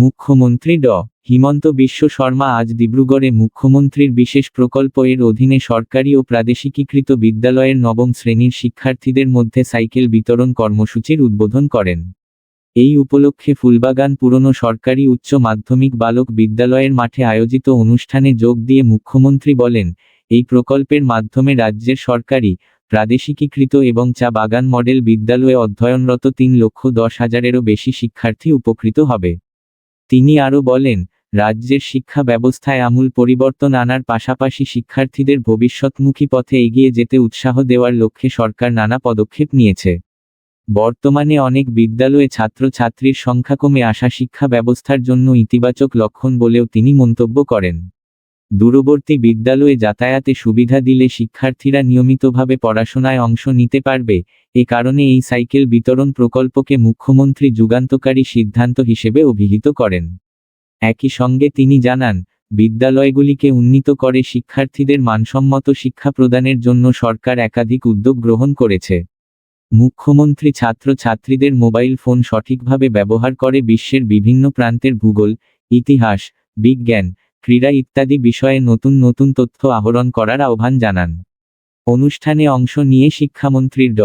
মুখ্যমন্ত্রী ড. হিমন্ত বিশ্ব শর্মা আজ ডিব্রুগড়ে মুখ্যমন্ত্রীর বিশেষ প্রকল্প এর অধীনে সরকারি ও প্রাদেশিকীকৃত বিদ্যালয়ের নবম শ্রেণির শিক্ষার্থীদের মধ্যে সাইকেল বিতরণ কর্মসূচির উদ্বোধন করেন। এই উপলক্ষে ফুলবাগান পুরনো সরকারি উচ্চ মাধ্যমিক বালক বিদ্যালয়ের মাঠে আয়োজিত অনুষ্ঠানে যোগ দিয়ে মুখ্যমন্ত্রী বলেন, এই প্রকল্পের মাধ্যমে রাজ্যের সরকারি, প্রাদেশিকীকৃত এবং চা বাগান মডেল বিদ্যালয়ে অধ্যয়নরত তিন লক্ষ দশ হাজারেরও বেশি শিক্ষার্থী উপকৃত হবে। তিনি আরও বলেন, রাজ্যের শিক্ষা ব্যবস্থায় আমূল পরিবর্তন আনার পাশাপাশি শিক্ষার্থীদের ভবিষ্যৎমুখী পথে এগিয়ে যেতে উৎসাহ দেওয়ার লক্ষ্যে সরকার নানা পদক্ষেপ নিয়েছে। বর্তমানে অনেক বিদ্যালয়ে ছাত্রছাত্রীর সংখ্যা কমে আসা শিক্ষা ব্যবস্থার জন্য ইতিবাচক লক্ষণ বলেও তিনি মন্তব্য করেন। দূরবর্তী বিদ্যালয়ে যাতায়াতে সুবিধা দিলে শিক্ষার্থীরা নিয়মিতভাবে পড়াশোনায় অংশ নিতে পারবে, এ কারণে এই সাইকেল বিতরণ প্রকল্পকে মুখ্যমন্ত্রী যুগান্তকারী সিদ্ধান্ত হিসেবে অভিহিত করেন। একই সঙ্গে তিনি জানান, বিদ্যালয়গুলিকে উন্নীত করে শিক্ষার্থীদের মানসম্মত শিক্ষা প্রদানের জন্য সরকার একাধিক উদ্যোগ গ্রহণ করেছে। মুখ্যমন্ত্রী ছাত্রছাত্রীদের মোবাইল ফোন সঠিকভাবে ব্যবহার করে বিশ্বের বিভিন্ন প্রান্তের ভূগোল, ইতিহাস, বিজ্ঞান ক্রীড়া ইত্যাদি বিষয়ে নতুন নতুন তথ্য আহরণ করার আহ্বান জানান। অনুষ্ঠানে অংশ নিয়ে শিক্ষামন্ত্রী ড।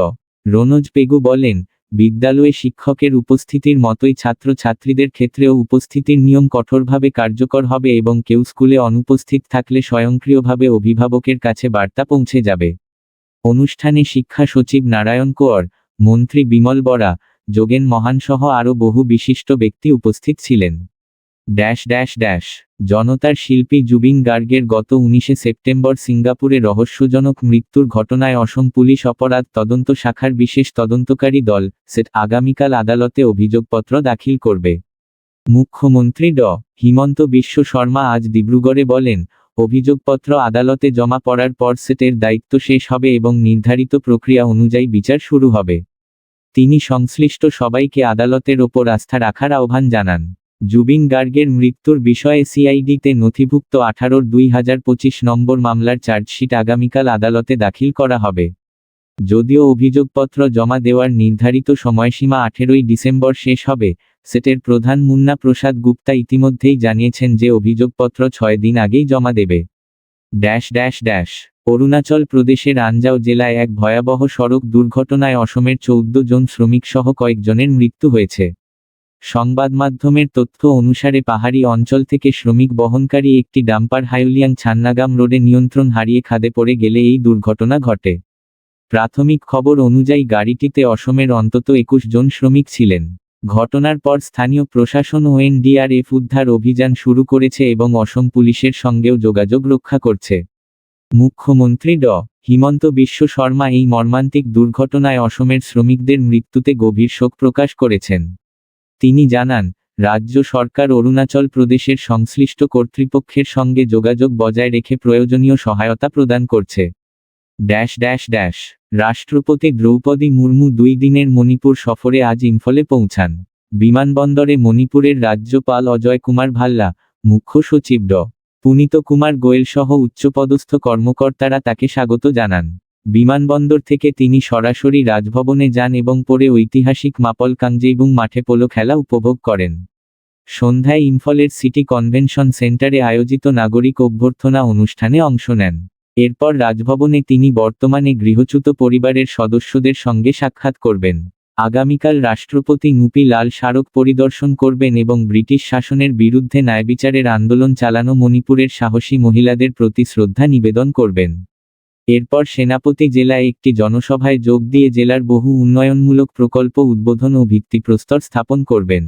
রনোজ পেগু বলেন, বিদ্যালয়ে শিক্ষকের উপস্থিতির মতোই ছাত্রছাত্রীদের ক্ষেত্রেও উপস্থিতির নিয়ম কঠোরভাবে কার্যকর হবে এবং কেউ স্কুলে অনুপস্থিত থাকলে স্বয়ংক্রিয়ভাবে অভিভাবকের কাছে বার্তা পৌঁছে যাবে। অনুষ্ঠানে শিক্ষা সচিব নারায়ণ কোয়ার, মন্ত্রী বিমল বরা, যোগেন মহানসহ আরও বহু বিশিষ্ট ব্যক্তি উপস্থিত ছিলেন। Dash dash dash. জনতার শিল্পী জুবিন গার্গের গত উনিশে সেপ্টেম্বর সিঙ্গাপুরে রহস্যজনক মৃত্যুর ঘটনায় অসম পুলিশ অপরাধ তদন্ত শাখার বিশেষ তদন্তকারী দল, সেট আগামীকাল আদালতে অভিযোগপত্র দাখিল করবে। মুখ্যমন্ত্রী ড. হিমন্ত বিশ্ব শর্মা আজ ডিব্রুগড়ে বলেন, অভিযোগপত্র আদালতে জমা পড়ার পর সেটের দায়িত্ব শেষ হবে এবং নির্ধারিত প্রক্রিয়া অনুযায়ী বিচার শুরু হবে। তিনি সংশ্লিষ্ট সবাইকে আদালতের ওপর আস্থা রাখার আহ্বান জানান। জুবিন গার্গের মৃত্যুর বিষয়ে সিআইডিতে নথিভুক্ত আঠারোর দুই হাজার পঁচিশ নম্বর মামলার চার্জশিট আগামীকাল আদালতে দাখিল করা হবে। যদিও অভিযোগপত্র জমা দেওয়ার নির্ধারিত সময়সীমা আঠেরোই ডিসেম্বর শেষ হবে, সেটের প্রধান মুন্না প্রসাদ গুপ্তা ইতিমধ্যেই জানিয়েছেন যে অভিযোগপত্র ছয় দিন আগেই জমা দেবে। Dash dash dash. অরুণাচল প্রদেশের আঞ্জাও জেলায় এক ভয়াবহ সড়ক দুর্ঘটনায় অসমের চৌদ্দ জন শ্রমিক সহ কয়েকজনের মৃত্যু হয়েছে। সংবাদমাধ্যমের তথ্য অনুসারে পাহাড়ি অঞ্চল থেকে শ্রমিক বহনকারী একটি ডাম্পার হাইলিয়াং ছান্নাগাম রোডে নিয়ন্ত্রণ হারিয়ে খাদে পড়ে গেলে এই দুর্ঘটনা ঘটে। প্রাথমিক খবর অনুযায়ী গাড়িটিতে অসমের অন্তত একুশ জন শ্রমিক ছিলেন। ঘটনার পর স্থানীয় প্রশাসন ও এনডিআরএফ উদ্ধার অভিযান শুরু করেছে এবং অসম পুলিশের সঙ্গেও যোগাযোগ রক্ষা করছে। মুখ্যমন্ত্রী ড. হিমন্ত বিশ্ব শর্মা এই মর্মান্তিক দুর্ঘটনায় অসমের শ্রমিকদের মৃত্যুতে গভীর শোক প্রকাশ করেছেন। তিনি জানান, রাজ্য সরকার অরুণাচল প্রদেশের সংশ্লিষ্ট কর্তৃপক্ষের সঙ্গে যোগাযোগ বজায় রেখে প্রয়োজনীয় সহায়তা প্রদান করছে। ড্যাশ ড্যাশ ড্যাশ, রাষ্ট্রপতি দ্রৌপদী মুর্মু দুই দিনের মণিপুর সফরে আজ ইম্ফলে পৌঁছান। বিমানবন্দরে মণিপুরের রাজ্যপাল অজয় কুমার ভাল্লা, মুখ্য সচিব ড. পুনিত কুমার গোয়েলসহ উচ্চপদস্থ কর্মকর্তারা তাকে স্বাগত জানান। বিমানবন্দর থেকে তিনি সরাসরি রাজভবনে যান এবং পরে ঐতিহাসিক মাপল কাংজেইবুং মাঠে পোলো খেলা উপভোগ করেন। সন্ধ্যায় ইম্ফলের সিটি কনভেনশন সেন্টারে আয়োজিত নাগরিক অভ্যর্থনা অনুষ্ঠানে অংশ নেন। এরপর রাজভবনে তিনি বর্তমানে গৃহচ্যুত পরিবারের সদস্যদের সঙ্গে সাক্ষাৎ করবেন। আগামীকাল রাষ্ট্রপতি নুপি লাল স্মারক পরিদর্শন করবেন এবং ব্রিটিশ শাসনের বিরুদ্ধে ন্যায়বিচারের আন্দোলন চালানো মণিপুরের সাহসী মহিলাদের প্রতি শ্রদ্ধা নিবেদন করবেন। এরপর সেনাপতি জেলায় একটি জনসভায় যোগ দিয়ে জেলার বহু উন্নয়নমূলক প্রকল্প উদ্বোধন ও ভিত্তিপ্রস্তর স্থাপন করবেন।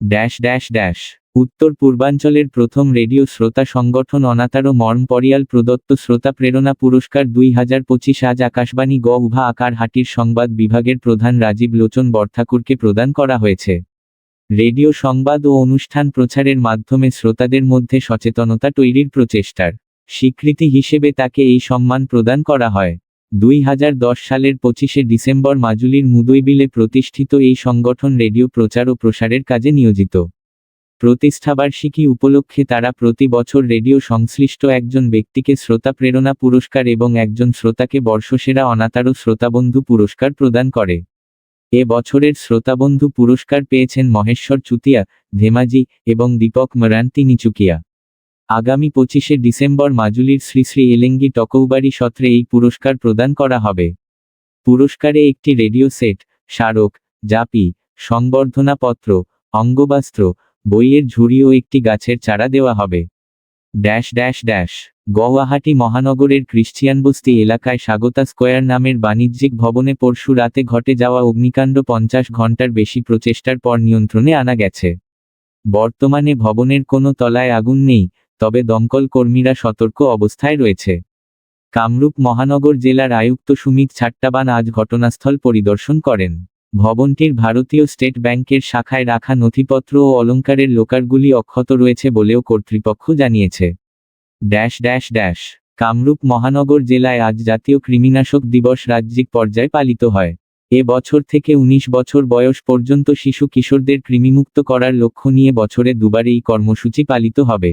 Dash dash dash. উত্তর পূর্বাঞ্চলের প্রথম রেডিও শ্রোতা সংগঠন অনাতারো মর্ম পরিয়াল প্রদত্ত শ্রোতা প্রেরণা পুরস্কার দুই হাজার পঁচিশ আজ আকাশবাণী গ উভা আকার হাটির সংবাদ বিভাগের প্রধান রাজীব লোচন বরঠাকুরকে প্রদান করা হয়েছে। রেডিও সংবাদ ও অনুষ্ঠান প্রচারের মাধ্যমে শ্রোতাদের মধ্যে সচেতনতা তৈরির প্রচেষ্টার স্বীকৃতি হিসেবে তাকে এই সম্মান প্রদান করা হয়। দুই হাজার দশ সালের পঁচিশে ডিসেম্বর মাজুলির মুদইবিলে প্রতিষ্ঠিত এই সংগঠন রেডিও প্রচার ও প্রসারের কাজে নিয়োজিত। প্রতিষ্ঠাবার্ষিকী উপলক্ষে তারা প্রতি বছর রেডিও সংশ্লিষ্ট একজন ব্যক্তিকে শ্রোতা প্রেরণা পুরস্কার এবং একজন শ্রোতাকে বর্ষসেরা অনাতারও শ্রোতাবন্ধু পুরস্কার প্রদান করে। এ বছরের শ্রোতাবন্ধু পুরস্কার পেয়েছেন মহেশ্বর চুতিয়া, ধেমাজি এবং দীপক মরান তিনিচুকিয়া। আগামী পঁচিশে ডিসেম্বর মাজুলির শ্রী শ্রী এলেঙ্গি টকৌবাড়ি সত্রে এই পুরস্কার প্রদান করা হবে। পুরস্কারে একটি রেডিও সেট, স্মারক, জাপি, সংবর্ধনাপত্র, অঙ্গবাস্ত্র, বইয়ের ঝুড়ি ও একটি গাছের চারা দেওয়া হবে। ড্যাশ ড্যাশ ড্যাশ গুয়াহাটি মহানগরের ক্রিশ্চিয়ান বস্তি এলাকায় স্বাগতা স্কোয়ার নামের বাণিজ্যিক ভবনে পরশু রাতে ঘটে যাওয়া অগ্নিকাণ্ড পঞ্চাশ ঘণ্টার বেশি প্রচেষ্টার পর নিয়ন্ত্রণে আনা গেছে। বর্তমানে ভবনের কোনো তলায় আগুন নেই তবে দমকল কর্মীরা সতর্ক অবস্থায় রয়েছে। কামরূপ মহানগর জেলার আয়ুক্ত সুমিত ছাট্টাবান আজ ঘটনাস্থল পরিদর্শন করেন। ভবনটির ভারতীয় স্টেট ব্যাংকের শাখায় রাখা নথিপত্র ও অলংকারের লোকারগুলি অক্ষত রয়েছে বলেও কর্তৃপক্ষ জানিয়েছে। ড্যাশ ড্যাশ ড্যাশ, কামরূপ মহানগর জেলায় আজ জাতীয় কৃমিনাশক দিবস রাজ্যিক পর্যায়ে পালিত হয়। এ বছর থেকে ১৯ বছর বয়স পর্যন্ত শিশু কিশোরদের কৃমিমুক্ত করার লক্ষ্য নিয়ে বছরে দুবার এই কর্মসূচি পালিত হবে।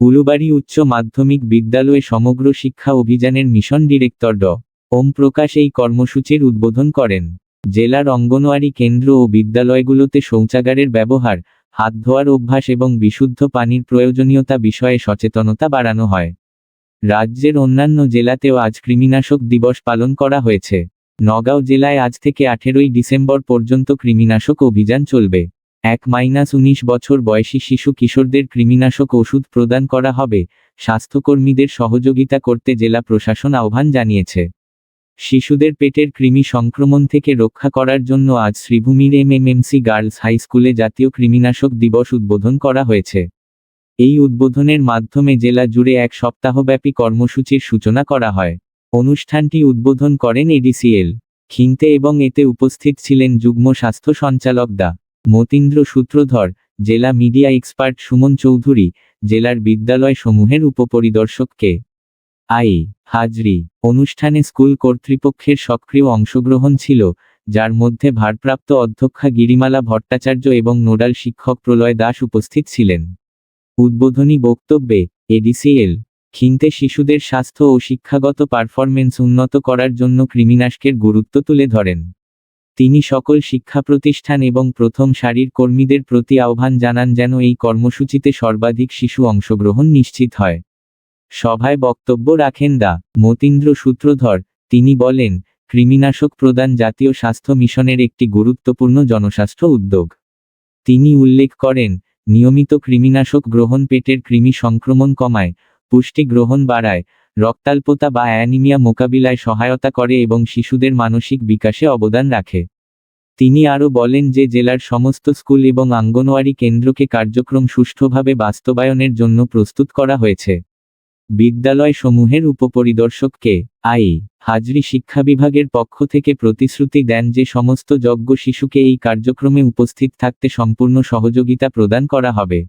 উলুবাড়ি উচ্চ মাধ্যমিক বিদ্যালয়ে সমগ্র শিক্ষা অভিযানের মিশন ডিরেক্টর ড. ওম প্রকাশ এই কর্মসূচির উদ্বোধন করেন। জেলার অঙ্গনওয়াড়ি কেন্দ্র ও বিদ্যালয়গুলোতে শৌচাগারের ব্যবহার, হাত ধোয়ার অভ্যাস এবং বিশুদ্ধ পানির প্রয়োজনীয়তা বিষয়ে সচেতনতা বাড়ানো হয়। রাজ্যের অন্যান্য জেলাতেও আজ কৃমিনাশক দিবস পালন করা হয়েছে। নগাঁও জেলায় আজ থেকে আঠেরোই ডিসেম্বর পর্যন্ত কৃমিনাশক অভিযান চলবে। এক মাইনাস উনিশ বছর বয়সী শিশু কিশোরদের কৃমিনাশক ওষুধ প্রদান করা হবে, স্বাস্থ্যকর্মীদের সহযোগিতা করতে জেলা প্রশাসন আহ্বান জানিয়েছে। শিশুদের পেটের কৃমি সংক্রমণ থেকে রক্ষা করার জন্য আজ শ্রীভূমির এমএমএমসি গার্লস হাই স্কুলে জাতীয় কৃমিনাশক দিবস উদ্বোধন করা হয়েছে। এই উদ্বোধনের মাধ্যমে জেলা জুড়ে এক সপ্তাহব্যাপী কর্মসূচির সূচনা করা হয়। অনুষ্ঠানটি উদ্বোধন করেন এডিসিএল। খিনতে এবং এতে উপস্থিত ছিলেন যুগ্ম স্বাস্থ্য সঞ্চালক দা মতীন্দ্র সূত্রধর, জেলা মিডিয়া এক্সপার্ট সুমন চৌধুরী, জেলার বিদ্যালয় সমূহের উপপরিদর্শক কে আই. হাজরি, অনুষ্ঠানে স্কুল কর্তৃপক্ষের সক্রিয় অংশগ্রহণ ছিল, যার মধ্যে ভারপ্রাপ্ত অধ্যক্ষা গিরিমালা ভট্টাচার্য এবং নোডাল শিক্ষক প্রলয় দাস উপস্থিত ছিলেন। উদ্বোধনী বক্তব্যে, এডিসিএল খিনতে শিশুদের স্বাস্থ্য ও শিক্ষাগত পারফরমেন্স উন্নত করার জন্য কৃমিনাশকের গুরুত্ব তুলে ধরেন। তিনি সকল শিক্ষা প্রতিষ্ঠান এবং প্রথম সারির কর্মীদের প্রতি আহ্বান জানান যেন এই কর্মসূচিতে সর্বাধিক শিশু অংশগ্রহণ নিশ্চিত হয়। সভায় বক্তব্য রাখেন দা মতীন্দ্র সূত্রধর। তিনি বলেন, কৃমিনাশক প্রদান জাতীয় স্বাস্থ্য মিশনের একটি গুরুত্বপূর্ণ জনস্বাস্থ্য উদ্যোগ। তিনি উল্লেখ করেন, নিয়মিত কৃমিনাশক গ্রহণ পেটের কৃমি সংক্রমণ কমায়, পুষ্টি গ্রহণ বাড়ায় রক্তাল্পতা বা অ্যানিমিয়া মোকাবিলায় সহায়তা করে এবং শিশুদের মানসিক বিকাশে অবদান রাখে। তিনি আরও বলেন যে জেলার সমস্ত স্কুল এবং আঙ্গনওয়াড়ি কেন্দ্রকে কার্যক্রম সুষ্ঠুভাবে বাস্তবায়নের জন্য প্রস্তুত করা হয়েছে। বিদ্যালয় সমূহের উপপরিদর্শককে আই হাজরি শিক্ষা বিভাগের পক্ষ থেকে প্রতিশ্রুতি দেন যে সমস্ত যজ্ঞ শিশুকে এই কার্যক্রমে উপস্থিত থাকতে সম্পূর্ণ সহযোগিতা প্রদান করা হবে।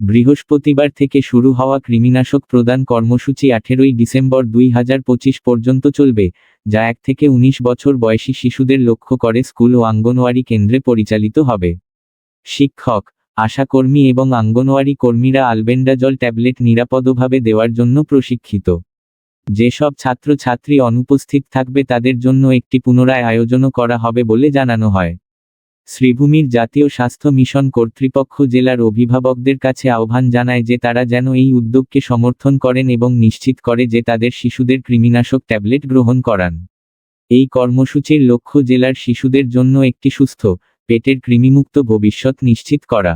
বৃহস্পতিবার থেকে শুরু হওয়া কৃমিনাশক প্রদান কর্মসূচি আঠেরোই ডিসেম্বর দুই হাজার পঁচিশ পর্যন্ত চলবে, যা এক থেকে ১৯ বছর বয়সী শিশুদের লক্ষ্য করে স্কুল ও আঙ্গনওয়াড়ি কেন্দ্রে পরিচালিত হবে। শিক্ষক, আশাকর্মী এবং আঙ্গনওয়াড়ি কর্মীরা আলবেন্ডাজল ট্যাবলেট নিরাপদভাবে দেওয়ার জন্য প্রশিক্ষিত। যেসব ছাত্রছাত্রী অনুপস্থিত থাকবে তাদের জন্য একটি পুনরায় আয়োজনও করা হবে বলে জানানো হয়। শ্রীভূমির জাতীয় স্বাস্থ্য মিশন কর্তৃপক্ষ জেলার অভিভাবকদের কাছে আহ্বান জানায় যে তারা যেন এই উদ্যোগকে সমর্থন করেন এবং নিশ্চিত করে যে তাদের শিশুদের কৃমিনাশক ট্যাবলেট গ্রহণ করান। এই কর্মসূচির লক্ষ্য জেলার শিশুদের জন্য একটি সুস্থ, পেটের কৃমিমুক্ত ভবিষ্যৎ নিশ্চিত করা।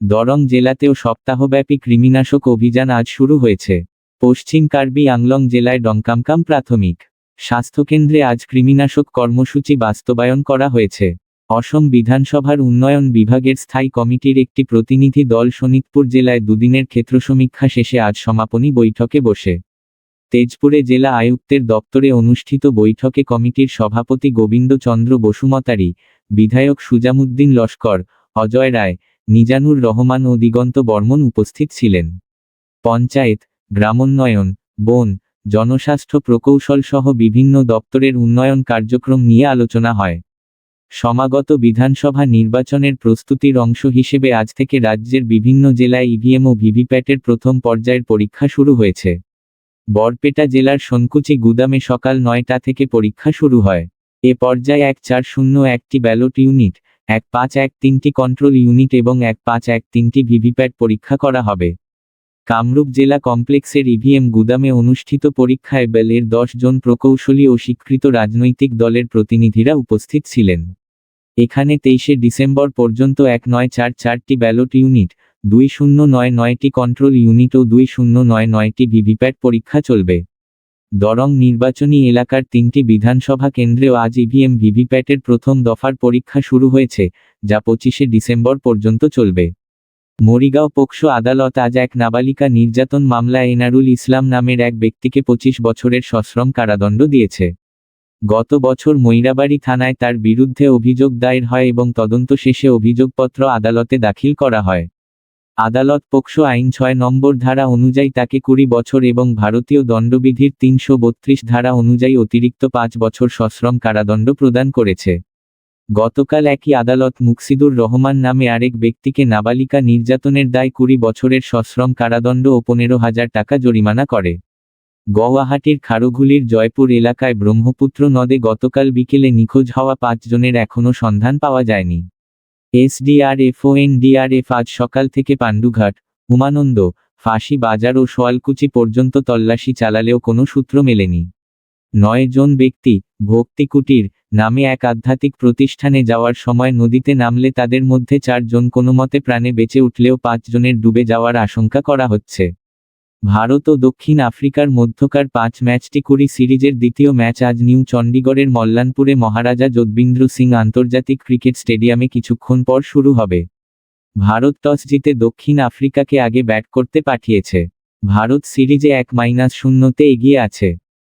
দরং জেলাতেও সপ্তাহব্যাপী কৃমিনাশক অভিযান আজ শুরু হয়েছে। পশ্চিম কার্বি আংলং জেলায় ডংকামকাম প্রাথমিক স্বাস্থ্যকেন্দ্রে আজ কৃমিনাশক কর্মসূচি বাস্তবায়ন করা হয়েছে। অসম বিধানসভার উন্নয়ন বিভাগের স্থায়ী কমিটির একটি প্রতিনিধি দল শোনিতপুর জেলায় দুদিনের ক্ষেত্র সমীক্ষা শেষে আজ সমাপনী বৈঠকে বসে। তেজপুরে জেলা আয়ুক্তের দপ্তরে অনুষ্ঠিত বৈঠকে কমিটির সভাপতি গোবিন্দ চন্দ্র বসুমতারি, বিধায়ক সুজামুদ্দিন লস্কর, অজয় রায়, নিজানুর রহমান ও দিগন্ত বর্মন উপস্থিত ছিলেন। পঞ্চায়েত, গ্রামোন্নয়ন, বন, জনস্বাস্থ্য প্রকৌশল সহ বিভিন্ন দপ্তরের উন্নয়ন কার্যক্রম নিয়ে আলোচনা হয়। সমাগত বিধানসভা নির্বাচনের প্রস্তুতির অংশ হিসেবে আজ থেকে রাজ্যের বিভিন্ন জেলায় ইভিএম ও ভিভিপ্যাটের প্রথম পর্যায়ের পরীক্ষা শুরু হয়েছে। বরপেটা জেলার সনকুচি গুদামে সকাল নয়টা থেকে পরীক্ষা শুরু হয়। এ পর্যায়ে এক চার শূন্য একটি ব্যালট ইউনিট, এক পাঁচ এক তিনটি কন্ট্রোল ইউনিট এবং এক পাঁচ এক তিনটি ভিভিপ্যাট পরীক্ষা করা হবে। কামরূপ জেলা কমপ্লেক্সের ইভিএম গুদামে অনুষ্ঠিত পরীক্ষায় বেলের দশ জন প্রকৌশলী ও স্বীকৃত রাজনৈতিক দলের প্রতিনিধিরা উপস্থিত ছিলেন। এখানে তেইশে ডিসেম্বর পর্যন্ত এক নয় চার চারটি ব্যালট ইউনিট, দুই শূন্য নয় নয়টি কন্ট্রোল ইউনিট ও দুই শূন্য নয় নয়টি ভিভিপ্যাট পরীক্ষা চলবে। দরং নির্বাচনী এলাকার তিনটি বিধানসভা কেন্দ্রেও আজ ইভিএম ভিভিপ্যাটের প্রথম দফার পরীক্ষা শুরু হয়েছে, যা পঁচিশে ডিসেম্বর পর্যন্ত চলবে। মরিগাঁও পোকসো আদালত আজ এক নাবালিকা নির্যাতন মামলা এনারুল ইসলাম নামের এক ব্যক্তিকে পঁচিশ বছরের সশ্রম কারাদণ্ড দিয়েছে। গত বছর ময়রাবাড়ি থানায় তার বিরুদ্ধে অভিযোগ দায়ের হয় এবং তদন্ত শেষে অভিযোগপত্র আদালতে দাখিল করা হয়। আদালত পোকসো আইন ছয় নম্বর ধারা অনুযায়ী তাকে কুড়ি বছর এবং ভারতীয় দণ্ডবিধির তিনশো বত্রিশ ধারা অনুযায়ী অতিরিক্ত পাঁচ বছর সশ্রম কারাদণ্ড প্রদান করেছে। গতকাল একই আদালত মুকসিদুর রহমান নামে আরেক ব্যক্তিকে নাবালিকা নির্যাতনের দায় কুড়ি বছরের সশ্রম কারাদণ্ড ও পনেরো হাজার টাকা জরিমানা করে। গুয়াহাটির খারঘুলির জয়পুর এলাকায় ব্রহ্মপুত্র নদে গতকাল বিকেলে নিখোঁজ হওয়া পাঁচজনের এখনও সন্ধান পাওয়া যায়নি। এসডিআরএফ ও এনডিআরএফ আজ সকাল থেকে পাণ্ডুঘাট, উমানন্দ, ফাঁসি বাজার ও সোয়ালকুচি পর্যন্ত তল্লাশি চালালেও কোনো সূত্র মেলেনি। নয় জন ব্যক্তি, ভক্তি কুটির, নামে এক আধ্যাত্মিক প্রতিষ্ঠানে যাওয়ার সময় নদীতে নামলে তাদের মধ্যে চারজন কোনোমতে প্রাণে বেঁচে উঠলেও পাঁচজনের ডুবে যাওয়ার আশঙ্কা করা হচ্ছে। ভারত ও দক্ষিণ আফ্রিকার মধ্যকার পাঁচ ম্যাচটি কুড়ি সিরিজের দ্বিতীয় ম্যাচ আজ নিউ চণ্ডীগড়ের মল্লানপুরে মহারাজা যদবিন্দ্র সিং আন্তর্জাতিক ক্রিকেট স্টেডিয়ামে কিছুক্ষণ পর শুরু হবে। ভারত টস জিতে দক্ষিণ আফ্রিকাকে আগে ব্যাট করতে পাঠিয়েছে। ভারত সিরিজে এক মাইনাস শূন্যতে এগিয়ে আছে।